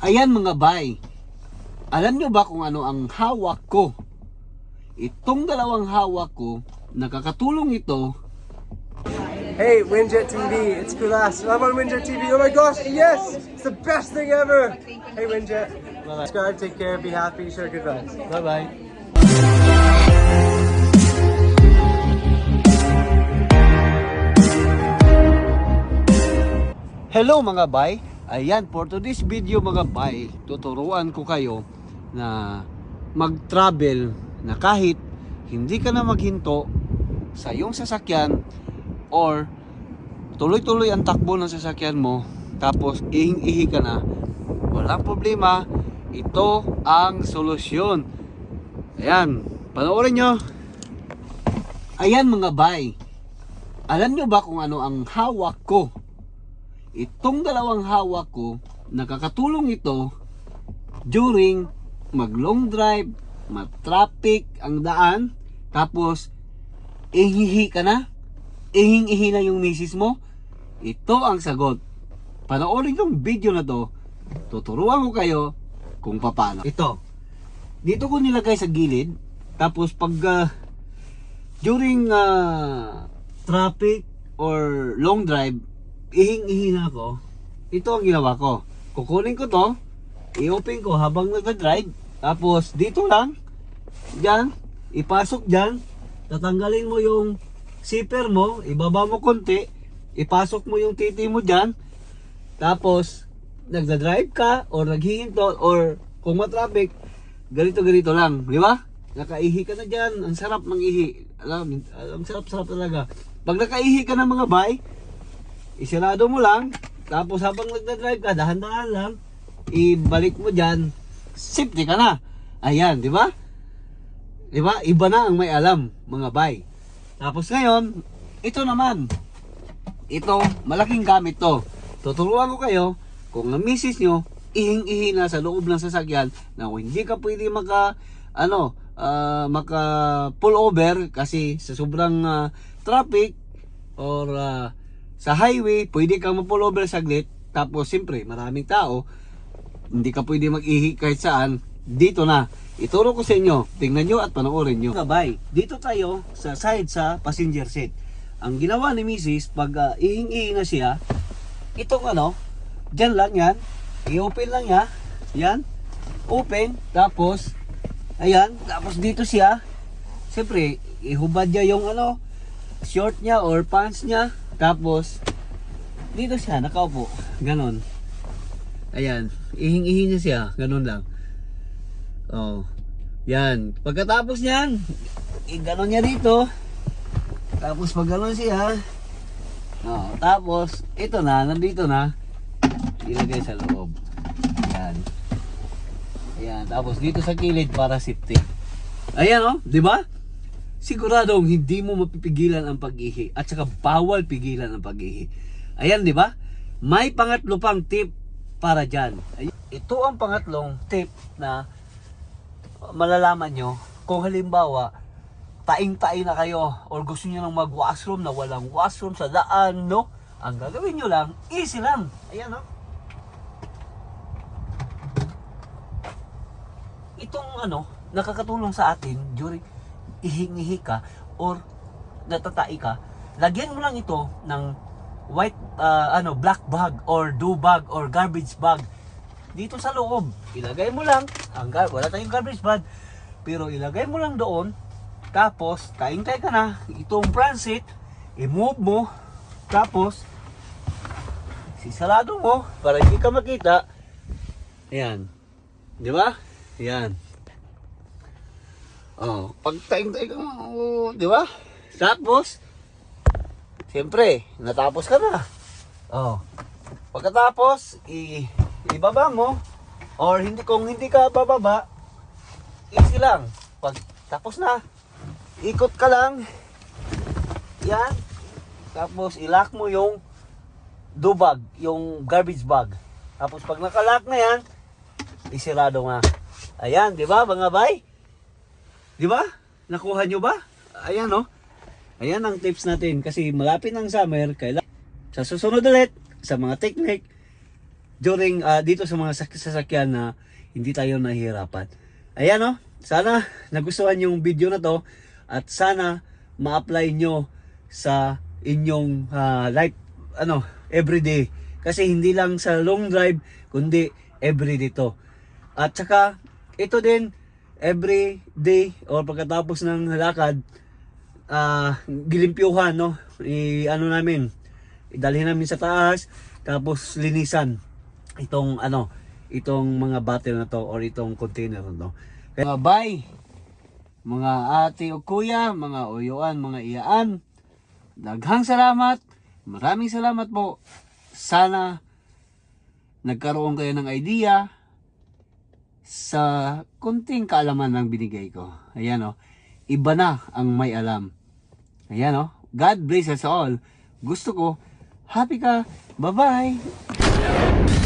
Ayan mga bay. Alam nyo ba kung ano ang hawak ko? Itong dalawang hawak ko, nakakatulong ito Hey, Winjet TV, it's Kulas. I'm on Winjet TV. Oh my gosh, yes! It's the best thing ever! Hey, Winjet. Subscribe, take care, be happy, share good vibes. Bye-bye. Hello mga bay. Ayan, for today's video mga bay, tuturuan ko kayo na mag-travel na kahit hindi ka na maghinto sa iyong sasakyan or tuloy-tuloy ang takbo ng sasakyan mo tapos ihing-ihi ka na walang problema. Ito ang solusyon. Ayan panoorin nyo. Ayan mga bay alam nyo ba kung ano ang hawak ko itong dalawang hawak ko nakakatulong ito during mag long drive matraffic ang daan tapos ihihi ka na ihing-ihi na yung misis mo. Ito ang sagot. Panoorin yung video na to tuturuan ko kayo kung paano. Ito dito ko nilagay sa gilid tapos pag ah, during ah, traffic or long drive ihing-ihi na ako. Ito ang ginawa ko. Kukunin ko to i-open ko habang nagda-drive. Tapos dito lang dyan ipasok dyan. Tatanggalin mo yung zipper mo ibaba mo konti ipasok mo yung titi mo dyan. Tapos nagda-drive ka or naghihinto or kung matraffic ganito ganito lang di ba? Nakaihi ka na dyan. Ang sarap ng ihi. Alam, ang sarap sarap talaga. Pag nakaihi ka na mga bay isirado mo lang tapos habang nagda-drive ka dahan-dahan lang ibalik mo dyan safety ka na. Ayan di ba? Di ba? Iba na ang may alam mga bay. Tapos ngayon ito naman. Ito malaking gamit to. Tuturuan ko kayo kung ang misis nyo ihing-ihi na sa loob ng sasakyan na hindi ka pwede maka ano ah, maka pull over kasi sa sobrang ah, traffic or ah, sa highway pwede kang ma-pull over saglit tapos siyempre maraming tao hindi ka pwede mag-ihi kahit saan dito na. Ituro ko sa inyo tingnan nyo at panoorin nyo. Kabay dito tayo sa side sa passenger seat. Ang ginawa ni Mrs. pag ah, ihing-ihi na siya itong ano dyan lang yan i-open lang niya yan open tapos ayan tapos dito siya. Siyempre ihubad niya yung ano short niya or pants niya tapos dito siya nakaupo. Ganon. Ayan. Ihing-ihi niya siya. Ganon lang. Oh. Yan. Pagkatapos niyan i- ganon niya dito. Tapos pag ganon siya oh, tapos ito na nandito na. Ilagay sa loob. Yan. Ayan. Tapos dito sa kilid para safety. Ayan oh. Di ba siguradong hindi mo mapipigilan ang pag-ihi at saka bawal pigilan ang pag-ihi. Ayan, di ba? May pangatlo pang tip para dyan. Ito ang pangatlong tip na malalaman nyo kung halimbawa taing-taing na kayo or gusto nyo nang mag-washroom na walang washroom sa daan, no? Ang gagawin nyo lang, easy lang. Ayan, no? Itong ano, nakakatulong sa atin during ihingihi ka or natatai ka, lagyan mo lang ito ng white, uh, ano, black bag or do bag or garbage bag dito sa loob. Ilagay mo lang, ang wala tayong garbage bag, pero ilagay mo lang doon, tapos, kain-tay ka na, itong transit, i-move mo, tapos, sisarado mo, para hindi ka makita, ayan, di ba? Ayan. Oh, pag taing-taing ka, oh, di ba? Tapos, siyempre, natapos ka na. Oh. Pagkatapos, i ibaba mo or hindi kung hindi ka bababa, easy lang. Pag tapos na, ikot ka lang. Yan. Tapos ilock mo yung do bag, yung garbage bag. Tapos pag nakalock na yan, isirado nga. Ayan, di ba mga bay? Di ba? Nakuha nyo ba? Ayan no. Ayan ang tips natin kasi malapit ng summer, kailangan sa susunod ulit sa mga technique during ah, dito sa mga sak- sasakyan na hindi tayo nahihirapan. Ayan oh, sana nagustuhan yung video na to at sana ma-apply nyo sa inyong ah, life ano everyday kasi hindi lang sa long drive kundi everyday to. At saka ito din every day or pagkatapos ng lakad ah gilimpyuhan no? I ano namin idalhin namin sa taas tapos linisan itong ano itong mga bottle na to or itong container na to kaya mga bay mga ate o kuya mga uyuan mga iyaan daghang salamat. Maraming salamat po. Sana nagkaroon kayo ng idea sa kunting kaalaman ng binigay ko. Ayan o. Iba na ang may alam. Ayan o. God bless us all. Gusto ko, happy ka. Bye-bye.